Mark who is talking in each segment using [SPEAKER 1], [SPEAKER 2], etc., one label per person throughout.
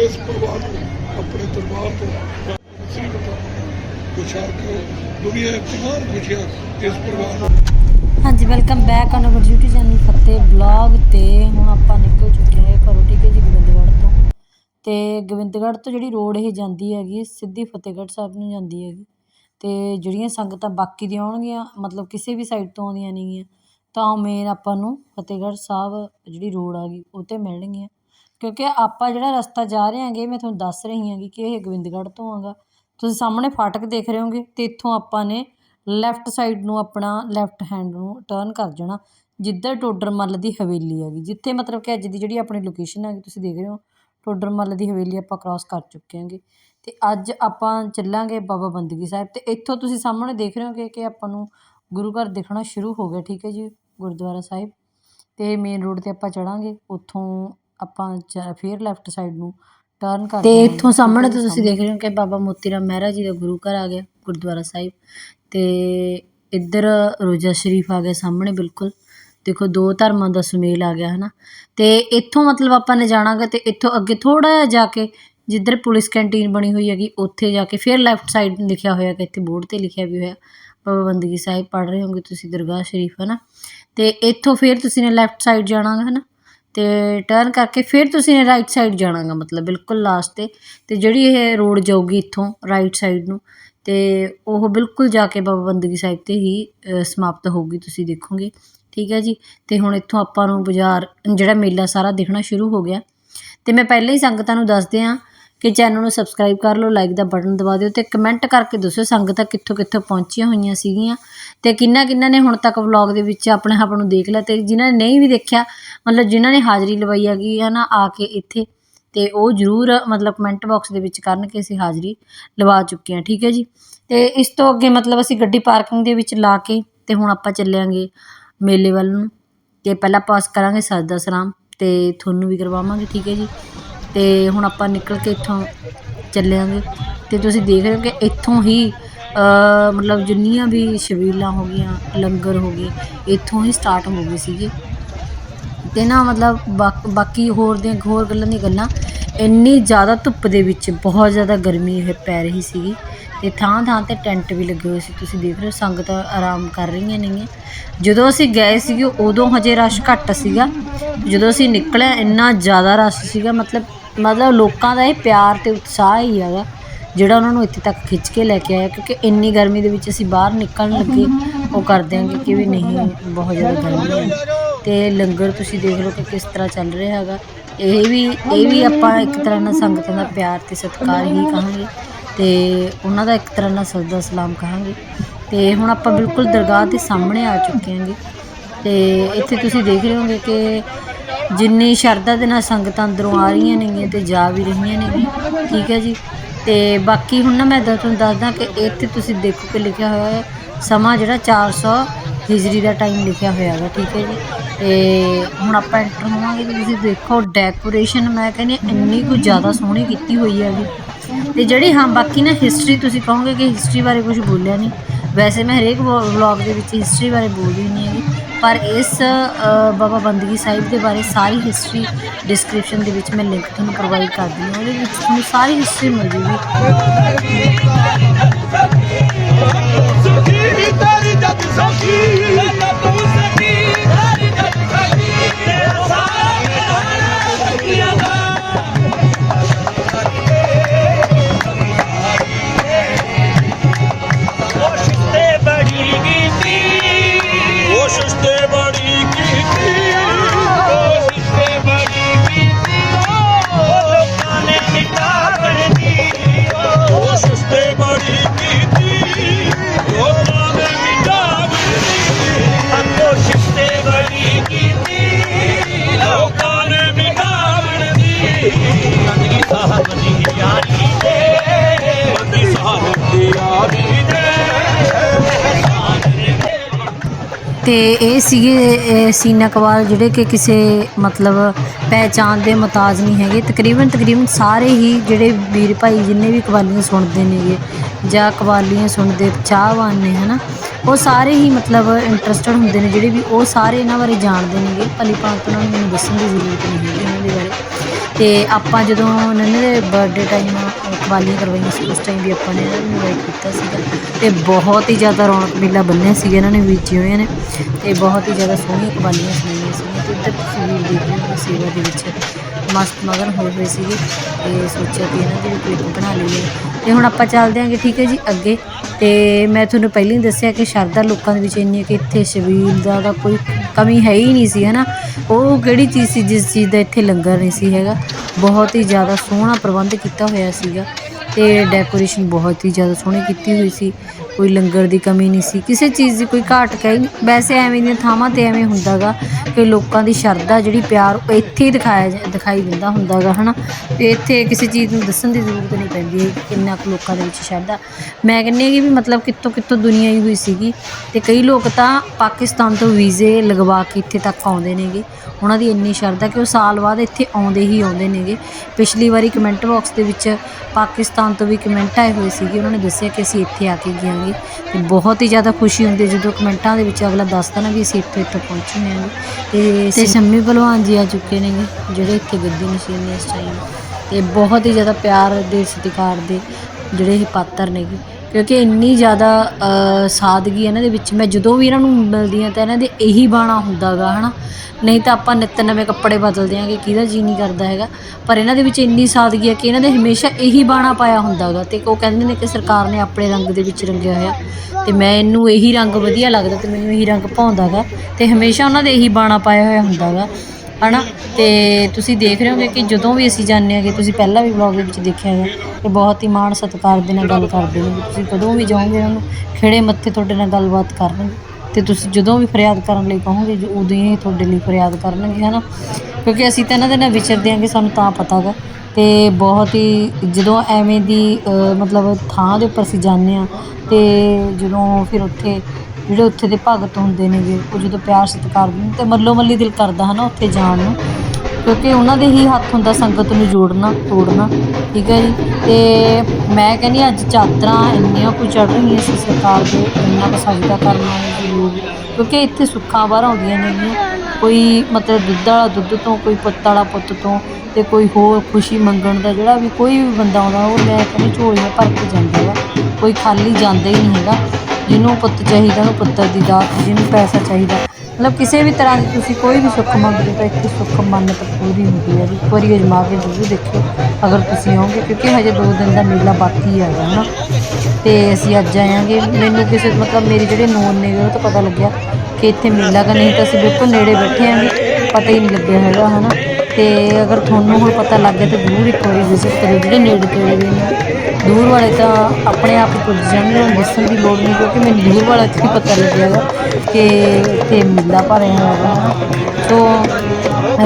[SPEAKER 1] ਇਸ ਪਰਿਵਾਰ ਨੂੰ, ਆਪਣੇ ਦਰਬਾਰ ਤੋਂ ਮੁਸੀਬਤਾਂ ਪੁੱਛਾਰ ਦੁਨੀਆ ਦੀ ਤਮਾਮ ਇਸ ਪਰਿਵਾਰ ਨੂੰ।
[SPEAKER 2] ਹਾਂਜੀ welcome back on our YouTube channel Fateh vlog ਤੇ ਹੁਣ ਆਪਾਂ ਨਿਕਲ ਚੁੱਕੇ ਹਾਂ ਘਰੋਂ, ਠੀਕ ਹੈ ਜੀ, ਗੋਬਿੰਦਗੜ੍ਹ ਤੋਂ। ਤੇ ਗੋਬਿੰਦਗੜ੍ਹ ਤੋਂ ਜਿਹੜੀ ਰੋਡ ਇਹ ਜਾਂਦੀ ਹੈਗੀ ਸਿੱਧੀ ਫਤਿਹਗੜ੍ਹ ਸਾਹਿਬ ਨੂੰ ਜਾਂਦੀ ਹੈਗੀ। ਤੇ ਜਿਹੜੀਆਂ ਸੰਗਤਾਂ ਬਾਕੀ ਦੀਆਂ ਆਉਣਗੀਆਂ, ਮਤਲਬ ਕਿਸੇ ਵੀ ਸਾਈਡ ਤੋਂ ਆਉਂਦੀਆਂ ਨੇਗੀਆਂ, ਤਾਂ ਮੇਨ ਆਪਾਂ ਨੂੰ ਫਤਿਹਗੜ੍ਹ ਸਾਹਿਬ ਜਿਹੜੀ ਰੋਡ ਆ ਗਈ, ਉਹ 'ਤੇ ਮਿਲਣਗੀਆਂ। ਕਿਉਂਕਿ ਆਪਾਂ ਜਿਹੜਾ ਰਸਤਾ ਜਾ ਰਹੇ ਹਾਂਗੇ, ਮੈਂ ਤੁਹਾਨੂੰ ਦੱਸ ਰਹੀ ਹਾਂਗੀ ਕਿ ਇਹ ਗੋਬਿੰਦਗੜ੍ਹ ਤੋਂ ਆਗਾ। ਤੁਸੀਂ ਸਾਹਮਣੇ ਫਾਟਕ ਦੇਖ ਰਹੇ ਹੋਗੇ ਅਤੇ ਇੱਥੋਂ ਆਪਾਂ ਨੇ ਲੈਫਟ ਸਾਈਡ ਨੂੰ ਆਪਣਾ ਲੈਫਟ ਹੈਂਡ ਨੂੰ ਟਰਨ ਕਰ ਜਾਣਾ, ਜਿੱਧਰ ਟੋਡਰ ਮੱਲ ਦੀ ਹਵੇਲੀ ਹੈਗੀ, ਜਿੱਥੇ ਮਤਲਬ ਕਿ ਅੱਜ ਦੀ ਜਿਹੜੀ ਆਪਣੀ ਲੋਕੇਸ਼ਨ ਹੈਗੀ, ਤੁਸੀਂ ਦੇਖ ਰਹੇ ਹੋ, ਟੋਡਰ ਮੱਲ ਦੀ ਹਵੇਲੀ ਆਪਾਂ ਕ੍ਰਾਸ ਕਰ ਚੁੱਕੇ ਹਾਂਗੇ। ਅਤੇ ਅੱਜ ਆਪਾਂ ਚੱਲਾਂਗੇ ਬਾਬਾ ਬੰਦਗੀ ਸਾਹਿਬ ਅਤੇ ਇੱਥੋਂ ਤੁਸੀਂ ਸਾਹਮਣੇ ਦੇਖ ਰਹੇ ਹੋਗੇ ਕਿ ਆਪਾਂ ਨੂੰ ਗੁਰੂ ਘਰ ਦਿਖਣਾ ਸ਼ੁਰੂ ਹੋ ਗਿਆ, ਠੀਕ ਹੈ ਜੀ, ਗੁਰਦੁਆਰਾ ਸਾਹਿਬ। ਅਤੇ ਮੇਨ ਰੋਡ ਤੇ ਆਪਾਂ ਚੜਾਂਗੇ, ਉੱਥੋਂ ਆਪਾਂ ਚ- ਫੇਰ ਲੈਫਟ ਸਾਈਡ ਨੂੰ ਟਰਨ ਕਰ ਤੇ ਇੱਥੋਂ ਸਾਹਮਣੇ ਤੋਂ ਤੁਸੀਂ ਦੇਖ ਰਹੇ ਹੋ ਕਿ ਬਾਬਾ ਮੋਤੀ ਰਾਮ ਮਹਿਰਾ ਜੀ ਦਾ ਗੁਰੂ ਘਰ ਆ ਗਿਆ ਗੁਰਦੁਆਰਾ ਸਾਹਿਬ। ਤੇ ਇੱਧਰ ਰੋਜ਼ਾ ਸ਼ਰੀਫ ਆ ਗਿਆ ਸਾਹਮਣੇ ਬਿਲਕੁਲ। ਦੇਖੋ ਦੋ ਧਰਮਾਂ ਦਾ ਸੁਮੇਲ ਆ ਗਿਆ ਹਨਾ। ਤੇ ਇੱਥੋਂ ਮਤਲਬ ਆਪਾਂ ਨੇ ਜਾਣਾਗਾ ਤੇ ਇੱਥੋਂ ਅੱਗੇ ਥੋੜਾ ਜਿਹਾ ਜਾ ਕੇ ਜਿੱਧਰ ਪੁਲਿਸ ਕੈਂਟੀਨ ਬਣੀ ਹੋਈ ਹੈਗੀ ਉੱਥੇ ਜਾ ਕੇ ਫਿਰ ਲੈਫਟ ਸਾਈਡ ਲਿਖਿਆ ਹੋਇਆ ਕਿ ਇੱਥੇ ਬੋਰਡ ਤੇ ਲਿਖਿਆ ਵੀ ਹੋਇਆ। ਬਾਬਾ ਬੰਦਗੀ ਸਾਹਿਬ ਪੜ੍ਹ ਰਹੇ ਹੋਗੇ ਤੁਸੀਂ ਦਰਗਾਹ ਸ਼ਰੀਫ ਹਨਾ। ਤੇ ਇੱਥੋਂ ਫਿਰ ਤੁਸੀਂ ਨੇ ਲੈਫਟ ਸਾਈਡ ਜਾਣਾਗਾ ਹਨਾ। ਅਤੇ ਟਰਨ ਕਰਕੇ ਫਿਰ ਤੁਸੀਂ ਨੇ ਰਾਈਟ ਸਾਈਡ ਜਾਣਾ ਗਾ ਮਤਲਬ ਬਿਲਕੁਲ ਲਾਸਟ ਤੇ ਅਤੇ ਜਿਹੜੀ ਇਹ ਰੋਡ ਜਾਊਗੀ ਇੱਥੋਂ ਰਾਈਟ ਸਾਈਡ ਨੂੰ ਅਤੇ ਉਹ ਬਿਲਕੁਲ ਜਾ ਕੇ ਬਾਬਾ ਬੰਦਗੀ ਸਾਹਿਬ ਤੇ ਹੀ ਸਮਾਪਤ ਹੋਊਗੀ, ਤੁਸੀਂ ਦੇਖੋਗੇ। ਠੀਕ ਹੈ ਜੀ? ਅਤੇ ਹੁਣ ਇੱਥੋਂ ਆਪਾਂ ਨੂੰ ਬਾਜ਼ਾਰ, ਜਿਹੜਾ ਮੇਲਾ ਸਾਰਾ ਦਿਖਣਾ ਸ਼ੁਰੂ ਹੋ ਗਿਆ। ਅਤੇ ਮੈਂ ਪਹਿਲਾਂ ਹੀ ਸੰਗਤਾਂ ਨੂੰ ਦੱਸਦਿਆਂ ਕਿ ਚੈਨਲ ਨੂੰ ਸਬਸਕ੍ਰਾਈਬ ਕਰ ਲਓ ਲਾਈਕ ਦਾ ਬਟਨ ਦਬਾ ਦਿਓ ਤੇ ਕਮੈਂਟ ਕਰਕੇ ਦੱਸੋ ਸੰਗਤਾਂ ਕਿੱਥੋਂ ਕਿੱਥੋਂ ਪਹੁੰਚੀਆਂ ਹੋਈਆਂ ਸੀਗੀਆਂ ਤੇ ਕਿੰਨਾ ਕਿੰਨਾ ਨੇ ਹੁਣ ਤੱਕ ਵਲੌਗ ਦੇ ਵਿੱਚ ਆਪਣੇ ਆਪ ਨੂੰ ਦੇਖ ਲਿਆ ਤੇ ਜਿਨ੍ਹਾਂ ਨੇ ਨਹੀਂ ਵੀ ਦੇਖਿਆ, ਮਤਲਬ ਜਿਨ੍ਹਾਂ ਨੇ ਹਾਜ਼ਰੀ ਲਵਾਈ ਹੈਗੀ ਹੈ ਨਾ ਆ ਕੇ ਇੱਥੇ ਤੇ ਉਹ ਜ਼ਰੂਰ ਮਤਲਬ ਕਮੈਂਟ ਬਾਕਸ ਦੇ ਵਿੱਚ ਕਰਨ ਕਿ ਅਸੀਂ ਹਾਜ਼ਰੀ ਲਵਾ ਚੁੱਕੇ ਹਾਂ, ਠੀਕ ਹੈ ਜੀ? ਤੇ ਇਸ ਤੋਂ ਅੱਗੇ ਮਤਲਬ ਅਸੀਂ ਗੱਡੀ ਪਾਰਕਿੰਗ ਦੇ ਵਿੱਚ ਲਾ ਕੇ ਤੇ ਹੁਣ ਆਪਾਂ ਚੱਲਾਂਗੇ ਮੇਲੇ ਵੱਲ ਨੂੰ ਤੇ ਪਹਿਲਾਂ ਪਾਸ ਕਰਾਂਗੇ ਸਜਦਾ ਸਰਾਮ ਤੇ ਤੁਹਾਨੂੰ ਵੀ ਕਰਵਾਵਾਂਗੇ, ਠੀਕ ਹੈ ਜੀ? ਅਤੇ ਹੁਣ ਆਪਾਂ ਨਿਕਲ ਕੇ ਇੱਥੋਂ ਚੱਲਿਆਂਗੇ ਅਤੇ ਤੁਸੀਂ ਦੇਖ ਰਹੇ ਹੋ ਕਿ ਇੱਥੋਂ ਹੀ ਮਤਲਬ ਜਿੰਨੀਆਂ ਵੀ ਛਬੀਲਾਂ ਹੋ ਗਈਆਂ, ਲੰਗਰ ਹੋ ਗਏ, ਇੱਥੋਂ ਹੀ ਸਟਾਰਟ ਹੋ ਗਏ ਸੀਗੇ। ਅਤੇ ਨਾ ਮਤਲਬ ਬਾਕ- ਬਾਕੀ ਹੋਰ ਦੀਆਂ, ਹੋਰ ਗੱਲਾਂ ਦੀਆਂ ਗੱਲਾਂ, ਇੰਨੀ ਜ਼ਿਆਦਾ ਧੁੱਪ ਦੇ ਵਿੱਚ ਬਹੁਤ ਜ਼ਿਆਦਾ ਗਰਮੀ ਇਹ ਪੈ ਰਹੀ ਸੀਗੀ। ਤੇ ਥਾਂ ਥਾਂ ਤੇ ਟੈਂਟ ਵੀ ਲੱਗੇ ਹੋਏ ਸੀ। ਤੁਸੀਂ ਦੇਖ ਰਹੇ ਹੋ, ਸੰਗਤ ਆਰਾਮ ਕਰ ਰਹੀਆਂ ਨੇਗੀਆਂ। ਜਦੋਂ ਅਸੀਂ ਗਏ ਸੀਗੇ, ਉਦੋਂ ਹਜੇ ਰਸ਼ ਘੱਟ ਸੀਗਾ। ਜਦੋਂ ਅਸੀਂ ਨਿਕਲਿਆ, ਇੰਨਾ ਜ਼ਿਆਦਾ ਰਸ਼ ਸੀਗਾ, ਮਤਲਬ ਮਤਲਬ ਲੋਕਾਂ ਦਾ ਇਹ ਪਿਆਰ ਅਤੇ ਉਤਸ਼ਾਹ ਹੀ ਹੈਗਾ, ਜਿਹੜਾ ਉਹਨਾਂ ਨੂੰ ਇੱਥੇ ਤੱਕ ਖਿੱਚ ਕੇ ਲੈ ਕੇ ਆਇਆ, ਕਿਉਂਕਿ ਇੰਨੀ ਗਰਮੀ ਦੇ ਵਿੱਚ ਅਸੀਂ ਬਾਹਰ ਨਿਕਲਣ ਲੱਗੇ, ਉਹ ਕਰਦੇ ਦਿਆਂਗੇ ਕਿ ਵੀ ਨਹੀਂ, ਬਹੁਤ ਜ਼ਿਆਦਾ ਗਰਮੀ ਹੈ। ਅਤੇ ਲੰਗਰ ਤੁਸੀਂ ਦੇਖ ਲਓ ਕਿ ਕਿਸ ਤਰ੍ਹਾਂ ਚੱਲ ਰਿਹਾ ਹੈਗਾ। ਇਹ ਵੀ ਇਹ ਵੀ ਆਪਾਂ ਇੱਕ ਤਰ੍ਹਾਂ ਨਾਲ ਸੰਗਤਾਂ ਦਾ ਪਿਆਰ ਅਤੇ ਸਤਿਕਾਰ ਹੀ ਕਹਾਂਗੇ ਅਤੇ ਉਹਨਾਂ ਦਾ ਇੱਕ ਤਰ੍ਹਾਂ ਨਾਲ ਸਦਾ ਸਲਾਮ ਕਹਾਂਗੇ। ਅਤੇ ਹੁਣ ਆਪਾਂ ਬਿਲਕੁਲ ਦਰਗਾਹ ਦੇ ਸਾਹਮਣੇ ਆ ਚੁੱਕੇ ਹਾਂਗੇ। ਅਤੇ ਇੱਥੇ ਤੁਸੀਂ ਦੇਖ ਰਹੇ ਹੋਗੇ ਕਿ ਜਿੰਨੀ ਸ਼ਰਧਾ ਦੇ ਨਾਲ ਸੰਗਤਾਂ ਅੰਦਰੋਂ ਆ ਰਹੀਆਂ ਨੇਗੀਆਂ ਤੇ ਜਾ ਵੀ ਰਹੀਆਂ ਨੇਗੀਆਂ, ਠੀਕ ਹੈ ਜੀ? ਤੇ ਬਾਕੀ ਹੁਣ ਨਾ ਮੈਂ ਦ- ਤੁਹਾਨੂੰ ਦੱਸਦਾ ਕਿ ਇੱਥੇ ਤੁਸੀਂ ਦੇਖੋ ਕਿ ਲਿਖਿਆ ਹੋਇਆ ਹੈ, ਸਮਾਂ ਜਿਹੜਾ 400 ਹਿਜਰੀ ਦਾ ਟਾਈਮ ਲਿਖਿਆ ਹੋਇਆ ਹੈਗਾ ਠੀਕ ਹੈ ਜੀ? ਤੇ ਹੁਣ ਆਪਾਂ ਐਂਟਰ ਹੋਵਾਂਗੇ ਤੇ ਤੁਸੀਂ ਦੇਖੋ ਡੈਕੋਰੇਸ਼ਨ ਮੈਂ ਕਹਿੰਦੀ ਹਾਂ ਇੰਨੀ ਕੁ ਜ਼ਿਆਦਾ ਸੋਹਣੀ ਕੀਤੀ ਹੋਈ ਹੈਗੀ ਤੇ ਜਿਹੜੀ ਹਾਂ, ਬਾਕੀ ਨਾ ਹਿਸਟਰੀ ਤੁਸੀਂ ਕਹੋਗੇ ਕਿ ਹਿਸਟਰੀ ਬਾਰੇ ਕੁਝ ਬੋਲਿਆ ਨਹੀਂ ਵੈਸੇ ਮੈਂ ਹਰੇਕ ਵਲੌਗ ਦੇ ਵਿੱਚ ਹਿਸਟਰੀ ਬਾਰੇ ਬੋਲਦੀ ਨਹੀਂ ਹੈਗੀ ਪਰ ਇਸ ਬਾਬਾ ਬੰਦਗੀ ਸਾਹਿਬ ਦੇ ਬਾਰੇ ਸਾਰੀ ਹਿਸਟਰੀ ਡਿਸਕ੍ਰਿਪਸ਼ਨ ਦੇ ਵਿੱਚ ਮੈਂ ਲਿੰਕ ਤੁਹਾਨੂੰ ਪ੍ਰੋਵਾਈਡ ਕਰਦੀ ਹਾਂ। ਉਹਦੇ ਵਿੱਚ ਤੁਹਾਨੂੰ ਸਾਰੀ ਹਿਸਟਰੀ ਮਿਲ ਜੂਗੀ।
[SPEAKER 3] ਤੇ
[SPEAKER 2] ਇਹ ਸੀਗੇ ਸੀਨਾ ਕਵਾਲ ਜਿਹੜੇ ਕਿ ਕਿਸੇ ਮਤਲਬ ਪਹਿਚਾਣ ਦੇ ਮੁਤਾਜ ਨਹੀਂ ਹੈਗੇ। ਤਕਰੀਬਨ ਤਕਰੀਬਨ ਸਾਰੇ ਹੀ ਜਿਹੜੇ ਵੀਰ ਭਾਈ ਜਿੰਨੇ ਵੀ ਕਵਾਲੀਆਂ ਸੁਣਦੇ ਨੇਗੇ ਜਾਂ ਕਵਾਲੀਆਂ ਸੁਣਦੇ ਚਾਹਵਾਨ ਨੇ ਨਾ ਉਹ ਸਾਰੇ ਹੀ ਮਤਲਬ ਇੰਟਰਸਟਡ ਹੁੰਦੇ ਨੇ, ਜਿਹੜੇ ਵੀ ਉਹ ਸਾਰੇ ਇਹਨਾਂ ਬਾਰੇ ਜਾਣਦੇ ਨੇਗੇ। ਭਲੀ ਭਾਂਤ ਉਹਨਾਂ ਨੂੰ ਮੈਨੂੰ ਦੱਸਣ ਦੀ ਜ਼ਰੂਰਤ ਨਹੀਂ ਹੈਗੀ ਇਹਨਾਂ ਦੇ ਬਾਰੇ। ਤੇ ਆਪਾਂ ਜਦੋਂ ਨੰਨੇ ਦੇ ਬਰਥਡੇ ਟਾਈਮ ਕਵਾਲੀਆਂ ਕਰਵਾਈਆਂ ਸੀ, ਉਸ ਟਾਈਮ ਵੀ ਆਪਾਂ ਨੇ ਇਹਨਾਂ ਨੂੰ ਇਨਵਾਈਟ ਕੀਤਾ ਸੀਗਾ। ਤੇ ਬਹੁਤ ਹੀ ਜ਼ਿਆਦਾ ਰੌਣਕ ਮੇਲਾ ਬੰਨਿਆ ਸੀ ਇਹਨਾਂ ਨੇ ਬੀਜੀ ਹੋਈਆਂ ਨੇ। ਤੇ ਬਹੁਤ ਹੀ ਜ਼ਿਆਦਾ ਸੋਹਣੀਆਂ ਕਵਾਲੀਆਂ ਸੁਣਾਈਆਂ ਸੀਗੀਆਂ, ਤੇ ਇੱਧਰ ਦੇਖ ਰਹੇ ਸੇਵਾ ਦੇ ਵਿੱਚ। ਮਸਤ ਮਗਨ ਹੋ ਗਏ ਸੀਗੇ ਤੇ ਸੋਚਿਆ ਕਿ ਇਹਨਾਂ ਦੀ ਵੀ ਕਲਿੱਪ ਬਣਾ ਲਈਏ। ਤੇ ਹੁਣ ਆਪਾਂ ਚੱਲਦੇ ਆਂਗੇ, ਠੀਕ ਹੈ ਜੀ, ਅੱਗੇ। ਤੇ ਮੈਂ ਤੁਹਾਨੂੰ ਪਹਿਲਾਂ ਹੀ ਦੱਸਿਆ ਕਿ ਸ਼ਰਧਾ ਲੋਕਾਂ ਦੇ ਵਿੱਚ ਇੰਨੀ ਕਿ ਇੱਥੇ ਸ਼ਬੀਲ ਦਾ ਤਾਂ ਕੋਈ ਕਮੀ ਹੈ ਹੀ ਨਹੀਂ ਸੀ ਹੈ ਨਾ ਉਹ ਕਿਹੜੀ ਚੀਜ਼ ਸੀ ਜਿਸ ਚੀਜ਼ ਦਾ ਇੱਥੇ ਲੰਗਰ ਨਹੀਂ ਸੀ ਹੈਗਾ? ਬਹੁਤ ਹੀ ਜ਼ਿਆਦਾ ਸੋਹਣਾ ਪ੍ਰਬੰਧ ਕੀਤਾ ਹੋਇਆ ਸੀਗਾ ਤੇ ਡੈਕੋਰੇਸ਼ਨ ਬਹੁਤ ਹੀ ਜ਼ਿਆਦਾ ਸੋਹਣੀ ਕੀਤੀ ਹੋਈ ਸੀ। ਕੋਈ ਲੰਗਰ ਦੀ ਕਮੀ ਨਹੀਂ ਸੀ, ਕਿਸੇ ਚੀਜ਼ ਦੀ ਕੋਈ ਘਾਟ ਕਹੀ ਨਹੀਂ। ਵੈਸੇ ਐਵੇਂ ਦੀਆਂ ਥਾਵਾਂ ਤੇ ਐਵੇਂ ਹੁੰਦਾਗਾ ਕਿ ਲੋਕਾਂ ਦੀ ਸ਼ਰਧਾ ਜਿਹੜੀ ਪਿਆਰ ਉਹ ਇੱਥੇ ਹੀ ਦਿਖਾਇਆ ਜਾ- ਦਿਖਾਈ ਦਿੰਦਾ ਹੁੰਦਾਗਾ, ਹਨਾ? ਤੇ ਇੱਥੇ ਕਿਸੇ ਚੀਜ਼ ਨੂੰ ਦੱਸਣ ਦੀ ਜ਼ਰੂਰਤ ਨਹੀਂ ਪੈਂਦੀ ਹੈ ਕਿੰਨਾ ਕੁ ਲੋਕਾਂ ਦੇ ਵਿੱਚ ਸ਼ਰਧਾ। ਮੈਂ ਕਹਿੰਦੀ ਹਾਂ ਕਿ ਵੀ ਮਤਲਬ ਕਿੱਥੋਂ ਕਿੱਥੋਂ ਦੁਨੀਆ ਹੀ ਹੋਈ ਸੀਗੀ ਤੇ ਕਈ ਲੋਕ ਤਾਂ ਪਾਕਿਸਤਾਨ ਤੋਂ ਵੀਜ਼ੇ ਲਗਵਾ ਕੇ ਇੱਥੇ ਤੱਕ ਆਉਂਦੇ ਨੇਗੇ। ਉਹਨਾਂ ਦੀ ਇੰਨੀ ਸ਼ਰਧਾ ਕਿ ਉਹ ਸਾਲ ਬਾਅਦ ਇੱਥੇ ਆਉਂਦੇ ਹੀ ਆਉਂਦੇ ਨੇਗੇ। ਪਿਛਲੀ ਵਾਰੀ ਕਮੈਂਟ ਬਾਕਸ ਦੇ ਵਿੱਚ ਪਾਕਿਸਤਾਨ ਤੋਂ ਵੀ ਕਮੈਂਟ ਆਏ ਹੋਏ ਸੀਗੇ, ਉਹਨਾਂ ਨੇ ਦੱਸਿਆ ਕਿ ਅਸੀਂ ਇੱਥੇ ਆ ਕੇ ਗਿਆਂਗੇ ਤੇ ਬਹੁਤ ਹੀ ਜ਼ਿਆਦਾ ਖੁਸ਼ੀ ਹੁੰਦੀ ਹੈ ਜਦੋਂ ਕਮੈਂਟਾਂ ਦੇ ਵਿੱਚ ਅਗਲਾ ਦੱਸਦਾ ਨਾ ਵੀ ਅਸੀਂ ਇੱਥੇ ਇੱਥੇ ਪਹੁੰਚੇ ਹਾਂ। ਤੇ ਤੇ ਸ਼ੰਮੀ ਭਲਵਾਨ ਜੀ ਆ ਚੁੱਕੇ ਨੇਗੇ ਜਿਹੜੇ ਇੱਥੇ ਗੱਦੀ ਨਸ਼ੀਨ ਨੇ ਇਸ ਟਾਈਮ ਤੇ ਬਹੁਤ ਹੀ ਜ਼ਿਆਦਾ ਪਿਆਰ ਦੇ ਸਤਿਕਾਰ ਦੇ ਜਿਹੜੇ ਇਹ ਪਾਤਰ ਨੇਗੇ। ਕਿਉਂਕਿ ਇੰਨੀ ਜ਼ਿਆਦਾ ਸਾਦਗੀ ਇਹਨਾਂ ਦੇ ਵਿੱਚ, ਮੈਂ ਜਦੋਂ ਵੀ ਇਹਨਾਂ ਨੂੰ ਮਿਲਦੀ ਹਾਂ ਤਾਂ ਇਹਨਾਂ ਦੇ ਇਹੀ ਬਾਣਾ ਹੁੰਦਾ ਗਾ ਹੈ ਨਾ ਨਹੀਂ ਤਾਂ ਆਪਾਂ ਨਿੱਤ ਨਵੇਂ ਕੱਪੜੇ ਬਦਲਦੇ ਹਾਂ ਕਿ ਕਿਹਦਾ ਜੀ ਨਹੀਂ ਕਰਦਾ ਹੈਗਾ। ਪਰ ਇਹਨਾਂ ਦੇ ਵਿੱਚ ਇੰਨੀ ਸਾਦਗੀ ਹੈ ਕਿ ਇਹਨਾਂ ਦੇ ਹਮੇਸ਼ਾ ਇਹੀ ਬਾਣਾ ਪਾਇਆ ਹੁੰਦਾ ਗਾ ਤੇ ਉਹ ਕਹਿੰਦੇ ਨੇ ਕਿ ਸਰਕਾਰ ਨੇ ਆਪਣੇ ਰੰਗ ਦੇ ਵਿੱਚ ਰੰਗਿਆ ਹੋਇਆ ਤੇ ਮੈਂ ਇਹਨੂੰ ਇਹੀ ਰੰਗ ਵਧੀਆ ਲੱਗਦਾ ਤੇ ਮੈਨੂੰ ਇਹੀ ਰੰਗ ਭਾਉਂਦਾਗਾ ਤੇ ਹਮੇਸ਼ਾ ਉਹਨਾਂ ਦੇ ਇਹੀ ਬਾਣਾ ਪਾਇਆ ਹੋਇਆ ਹੁੰਦਾ ਗਾ ਹਨਾ? ਤੇ ਤੁਸੀਂ ਦੇਖ ਰਹੇ ਹੋਗੇ ਕਿ ਜਦੋਂ ਵੀ ਅਸੀਂ ਜਾਂਦੇ ਹਾਂਗੇ, ਤੁਸੀਂ ਪਹਿਲਾਂ ਵੀ ਵਲੌਗ ਦੇ ਵਿੱਚ ਦੇਖਿਆ ਹੈ ਕਿ ਬਹੁਤ ਹੀ ਮਾਣ ਸਤਿਕਾਰ ਦੇ ਨਾਲ ਗੱਲ ਕਰਦੇ ਨੇ। ਤੁਸੀਂ ਕਦੋਂ ਵੀ ਜਾਓਗੇ ਉਹਨਾਂ ਨੂੰ ਖੇੜੇ ਮੱਥੇ ਤੁਹਾਡੇ ਨਾਲ ਗੱਲਬਾਤ ਕਰਨਗੇ। ਤੇ ਤੁਸੀਂ ਜਦੋਂ ਵੀ ਫਰਿਆਦ ਕਰਨ ਲਈ ਕਹੋਗੇ, ਜੋ ਉਦੋਂ ਹੀ ਤੁਹਾਡੇ ਲਈ ਫਰਿਆਦ ਕਰਨਗੇ, ਹਨਾ? ਕਿਉਂਕਿ ਅਸੀਂ ਤਾਂ ਇਹਨਾਂ ਦੇ ਨਾਲ ਵਿਚਰਦੇ ਹਾਂਗੇ, ਸਾਨੂੰ ਤਾਂ ਪਤਾ ਗਾ ਤੇ ਬਹੁਤ ਹੀ ਜਦੋਂ ਐਵੇਂ ਦੀ ਮਤਲਬ ਥਾਂ ਦੇ ਉੱਪਰ ਅਸੀਂ ਜਾਂਦੇ ਹਾਂ, ਤੇ ਜਦੋਂ ਫਿਰ ਉੱਥੇ ਜਿਹੜੇ ਉੱਥੇ ਦੇ ਭਗਤ ਹੁੰਦੇ ਨੇਗੇ, ਉਹ ਜਦੋਂ ਪਿਆਰ ਸਤਿਕਾਰ ਦਿੰਦੇ ਤੇ ਮੱਲੋ ਮੱਲੀ ਦਿਲ ਕਰਦਾ ਹਨਾ ਉੱਥੇ ਜਾਣ ਨੂੰ, ਕਿਉਂਕਿ ਉਹਨਾਂ ਦੇ ਹੀ ਹੱਥ ਹੁੰਦਾ ਸੰਗਤ ਨੂੰ ਜੋੜਨਾ, ਤੋੜਨਾ, ਠੀਕ ਹੈ ਜੀ? ਤੇ ਮੈਂ ਕਹਿੰਦੀ ਅੱਜ ਚਾਦਰਾਂ ਇੰਨੀਆਂ ਕੁ ਚੜ ਰਹੀਆਂ ਸੀ ਸਰਕਾਰ ਦੇ, ਇੰਨਾ ਕੁ ਸਜਦਾ ਕਰਨਾ ਜ਼ਰੂਰ ਕਿਉਂਕਿ ਇੱਥੇ ਸੁੱਖਾਂ ਬਾਹਰ ਆਉਂਦੀਆਂ ਨੇਗੀਆਂ, ਕੋਈ ਮਤਲਬ ਦੁੱਧ ਵਾਲਾ ਦੁੱਧ ਤੋਂ, ਕੋਈ ਪੁੱਤ ਵਾਲਾ ਪੁੱਤ ਤੋਂ ਤੇ ਕੋਈ ਹੋਰ ਖੁਸ਼ੀ ਮੰਗਣ ਦਾ ਜਿਹੜਾ ਵੀ ਕੋਈ ਵੀ ਬੰਦਾ ਆਉਂਦਾ, ਉਹ ਲੈ ਕੇ ਝੋਲੀਆਂ ਭਰ ਕੇ ਜਾਂਦਾ ਵਾ, ਕੋਈ ਖਾਲੀ ਜਾਂਦਾ ਹੀ ਨਹੀਂ ਹੈਗਾ। ਜਿਹਨੂੰ ਪੁੱਤ ਚਾਹੀਦਾ, ਉਹ ਪੁੱਤਰ ਦੀ ਦਾਤ, ਜਿਹਨੂੰ ਪੈਸਾ ਚਾਹੀਦਾ। ਮਤਲਬ ਕਿਸੇ ਵੀ ਤਰ੍ਹਾਂ ਦੀ ਤੁਸੀਂ ਕੋਈ ਵੀ ਸੁੱਖ ਮੰਗਦੇ ਤਾਂ ਇੱਥੇ ਸੁੱਖ ਮੰਨਤ ਪੂਰੀ ਹੁੰਦੀ ਹੈ। ਜੀ ਇੱਕ ਵਾਰੀ ਅਜਮਾ ਕੇ ਜ਼ਰੂਰ ਦੇਖਿਓ, ਅਗਰ ਤੁਸੀਂ ਆਓਗੇ, ਕਿਉਂਕਿ ਹਜੇ 2 ਦਿਨ ਦਾ ਮੇਲਾ ਬਾਕੀ ਹੈਗਾ ਹਨਾ ਤੇ ਅਸੀਂ ਅੱਜ ਆਵਾਂਗੇ ਮੈਨੂੰ ਕਿਸੇ, ਮਤਲਬ ਮੇਰੇ ਜਿਹੜੇ ਨੋਨ ਨੇ, ਉਹ ਤਾਂ ਪਤਾ ਲੱਗਿਆ ਕਿ ਇੱਥੇ ਮੇਲਾ ਗਾ ਨਹੀਂ, ਤਾਂ ਅਸੀਂ ਬਿਲਕੁਲ ਨੇੜੇ ਬੈਠੇ ਆਂਗੇ ਪਤਾ ਹੀ ਨਹੀਂ ਲੱਗਿਆ ਹੈਗਾ, ਹਨਾ। ਤੇ ਅਗਰ ਤੁਹਾਨੂੰ ਹੁਣ ਪਤਾ ਲੱਗ ਗਿਆ, ਤਾਂ ਜ਼ਰੂਰ ਇੱਕ ਵਾਰੀ ਵਿਜ਼ਿਟ ਕਰਿਓ, ਜਿਹੜੇ ਨੇੜੇ ਤੇੜੇ ਦੇ ਨੇ। ਦੂਰ ਵਾਲੇ ਤਾਂ ਆਪਣੇ ਆਪ ਹੀ ਪੁੱਜ ਜਾਣਗੇ ਹੁਣ ਦੱਸਣ ਦੀ ਲੋੜ ਨਹੀਂ, ਕਿਉਂਕਿ ਮੈਨੂੰ ਦੂਰ ਵਾਲਾ ਇੱਥੇ ਹੀ ਪਤਾ ਲੱਗਿਆ ਗਾ ਕਿ ਇੱਥੇ ਮਿਲਦਾ ਭਰਿਆ ਹੋਇਆ ਵਾ। ਸੋ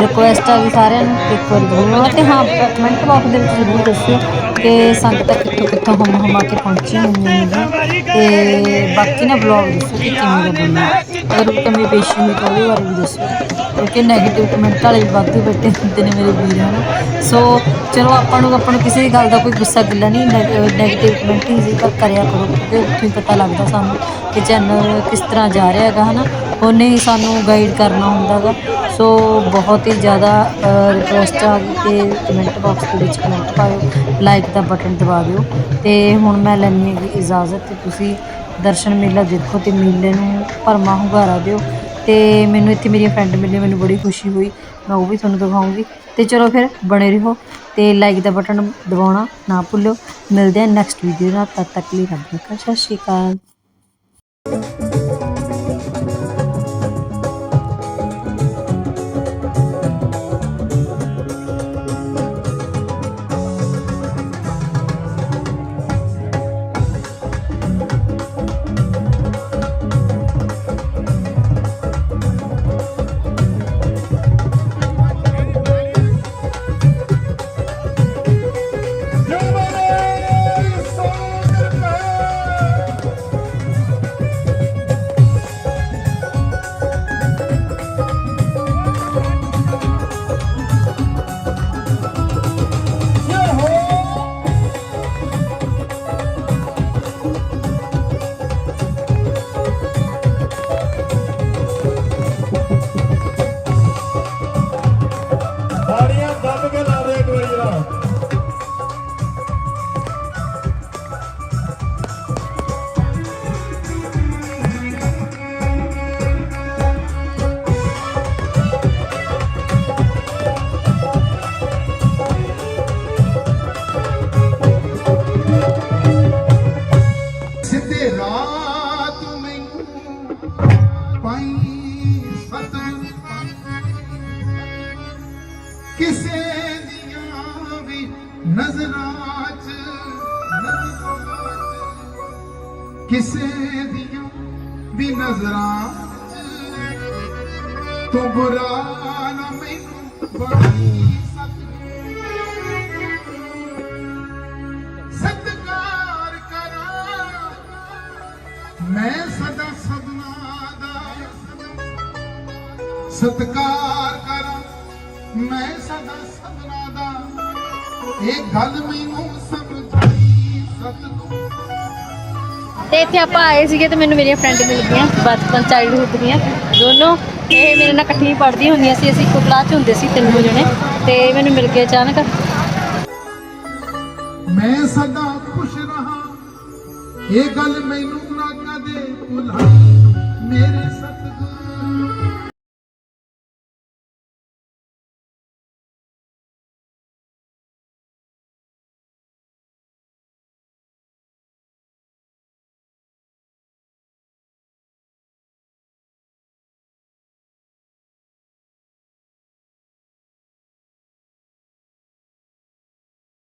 [SPEAKER 2] ਰਿਕੁਐਸਟ ਆ ਵੀ ਸਾਰਿਆਂ ਨੂੰ ਕਿ ਇੱਕ ਵਾਰੀ ਜ਼ਰੂਰ ਆਓ ਤੇ ਹਾਂ ਕਮੈਂਟ ਬਾਕਸ ਦੇ ਵਿੱਚ ਜ਼ਰੂਰ ਦੱਸਿਓ ਕਿ ਸੰਗਤਾਂ ਕਿੱਥੋਂ ਕਿੱਥੋਂ ਹਮ ਹਮਾ ਕੇ ਪਹੁੰਚੀਆਂ ਹੋਈਆਂ ਨੇ ਤੇ ਬਾਕੀ ਨਾ ਬਲੌਗ ਦੱਸੋ ਕਿ ਕਿਵੇਂ ਦਾ ਬਣਿਆ। ਅਗਰ ਕੋਈ ਕਮੀ ਪੇਸ਼ੀ ਨੂੰ ਤਾਂ ਉਹਦੇ ਬਾਰੇ ਵੀ ਦੱਸੋ। ਕਿਉਂਕਿ 네ਗੇਟਿਵ ਕਮੈਂਟ ਵਾਲੇ ਵਾਧੂ ਬੈਠੇ ਹੁੰਦੇ ਨੇ ਮੇਰੇ ਵੀਰ ਹਨ। ਸੋ ਚਲੋ ਆਪਾਂ ਨੂੰ ਆਪਾਂ ਨੂੰ ਕਿਸੇ ਦੀ ਗੱਲ ਦਾ ਕੋਈ ਗੁੱਸਾ ਗਿੱਲਾ ਨਹੀਂ 네ਗੇਟਿਵ ਕਮੈਂਟ ਹੀ ਜ਼ਰੂਰ ਕਰਿਆ ਕਰੋ, ਕਿਉਂਕਿ ਉੱਥੋਂ ਹੀ ਪਤਾ ਲੱਗਦਾ ਸਾਨੂੰ ਕਿ ਚੈਨਲ ਕਿਸ ਤਰ੍ਹਾਂ ਜਾ ਰਿਹਾ ਹੈਗਾ ਹਨਾ। ਉਹਨੇ ਹੀ ਸਾਨੂੰ ਗਾਈਡ ਕਰਨਾ ਹੁੰਦਾ ਗਾ। ਸੋ ਬਹੁਤ ਹੀ ਜ਼ਿਆਦਾ ਰਿਕੁਐਸਟ ਆ ਕਿ ਕਮੈਂਟ ਬਾਕਸ ਦੇ ਵਿੱਚ ਕਮੈਂਟ ਪਾਓ ਲਾਈਕ ਦਾ ਬਟਨ ਦਬਾ ਦਿਓ। ਤੇ ਹੁਣ ਮੈਂ ਲੈਣੀ ਹੈਗੀ ਇਜਾਜ਼ਤ, ਤੇ ਤੁਸੀਂ ਦਰਸ਼ਨ ਮੇਲਾ ਦੇਖੋ ਤੇ ਮੇਲੇ ਨੂੰ ਭਰਮਾ ਹੁੰਗਾਰਾ ਦਿਓ। ਤੇ ਮੈਨੂੰ ਇੱਥੇ ਮੇਰੀ ਫਰੈਂਡ ਮਿਲੀ ਮੈਨੂੰ ਬੜੀ ਖੁਸ਼ੀ ਹੋਈ। ਮੈਂ ਉਹ ਵੀ ਤੁਹਾਨੂੰ ਦਿਖਾਉਂਗੀ। ਤੇ ਚਲੋ ਫਿਰ ਬਣੇ ਰਹੋ ਤੇ ਲਾਈਕ ਦਾ ਬਟਨ ਦਬਾਉਣਾ ਨਾ ਭੁੱਲਿਓ। ਮਿਲਦੇ ਹਾਂ ਨੈਕਸਟ ਵੀਡੀਓ ਨਾਲ, ਤਦ ਤੱਕ ਲਈ ਰੱਬ ਰੱਖਾ ਸਤਿ ਸ਼੍ਰੀ ਅਕਾਲ।
[SPEAKER 4] ਵੀ ਨਜ਼ਰਾਂ ਤੂੰ ਬੁਰਾ ਨਾ ਮੈਨੂੰ ਬਣੀ ਸਤਕਾਰ। ਕਰਾਂ। ਮੈਂ ਸਦਾ ਸਭਨਾ ਦਾ ਸਤਕਾਰ ਕਰਾਂ। ਮੈਂ ਸਦਾ ਸਭਨਾ ਦਾ। ਇਹ ਗੱਲ ਮੈਨੂੰ
[SPEAKER 2] ਤੇ ਇੱਥੇ ਆਪਾਂ ਆਏ ਸੀਗੇ ਤੇ ਮੈਨੂੰ ਮੇਰੀਆਂ ਫਰੈਂਡ ਮਿਲ ਗਈਆਂ, ਬਚਪਨ ਚਾਈਲਡਹੁੱਡ ਦੀਆਂ। ਦੋਨੋਂ, ਇਹ ਮੇਰੇ ਨਾਲ ਇਕੱਠੀਆਂ ਪੜ੍ਹਦੀਆਂ ਹੁੰਦੀਆਂ ਸੀ, ਅਸੀਂ ਇੱਕੋ ਕਲਾਸ 'ਚ ਹੁੰਦੇ ਸੀ, ਤਿੰਨੋਂ ਜਣੇ। ਤੇ ਮੈਨੂੰ ਮਿਲ ਗਏ ਅਚਾਨਕ।
[SPEAKER 4] ਮੈਂ ਸਦਾ ਖੁਸ਼ ਰਹਾ, ਇਹ ਗੱਲ ਮੈਨੂੰ ਨਾ ਕਦੇ ਭੁਲਾਈ ਮੇਰੇ